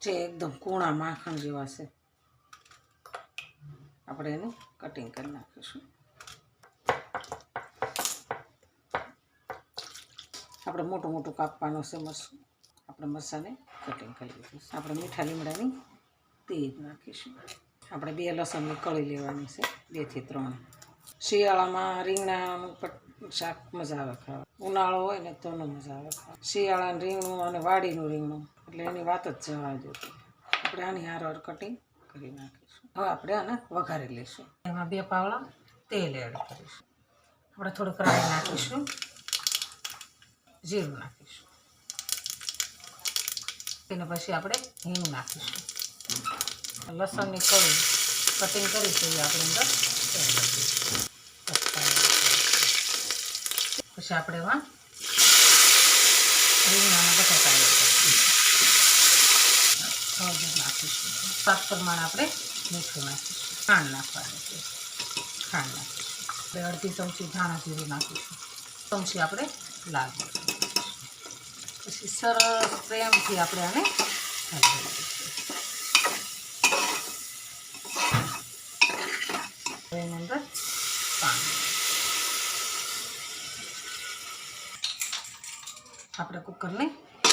જે એકદમ કૂણા માખણ જેવા છે. આપણે એનું કટિંગ કરી નાખીશું. આપણે મોટું મોટું કાપવાનું છે મરસું આપણે મરસાને કટિંગ કરી દીધું આપણે મીઠા લીમડાની તેજ નાખીશું. આપણે બે લસણની કળી લેવાની છે બેથી ત્રણ. શિયાળામાં રીંગણાનું પટ- શાક મજા આવે ખાવા. ઉનાળો હોય ને તો મજા આવે ખાવા. શિયાળાનું રીંગણું અને વાડીનું રીંગણું. એટલે એની વાત જ જવા જોતી આપણે આની હાર કટિંગ કરી નાખીશું. હવે આપણે આને વઘારી લઈશું. એમાં બે પાવડા તેલ એડ કરીશું. આપણે થોડુંક રાઈ નાખીશું. જીરું નાખીશું. તેને પછી આપણે હિંગ નાખીશું. લસણની કળી કટિંગ કરીશું એ આપણે અંદર પછી આપણે એમાં રીંગણાના બટાકા સ્વાદ પ્રમાણે આપણે મીઠું નાખીશું. ખાંડ નાખવાનું છે. ખાંડ નાખીશું. આપણે અડધી ચમચી ધાણા જીરું નાખીશું. ચમચી આપણે લાલ પછી સરસ પ્રેમથી આપણે આને એની પાણી આપણે કુકરને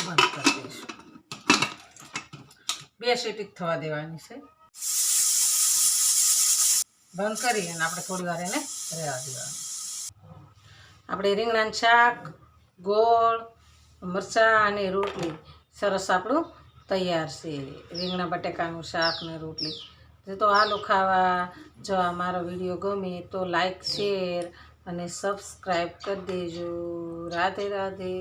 બંધ કરી દઈશું. બે સીટી થવા દેવાની છે. બંધ કરી અને આપણે થોડી વાર એને રહેવા દેવાનું. આપણે રીંગણાનું શાક, ગોળ, મરચાં અને રોટલી સરસ આપણું તૈયાર છે. રીંગણા બટેકાનું શાક ને રોટલી. તો આલુ ખાવા. જો આ મારો વીડિયો ગમે તો લાઈક શેર અને સબસ્ક્રાઈબ કરી દેજો. રાધે રાધે.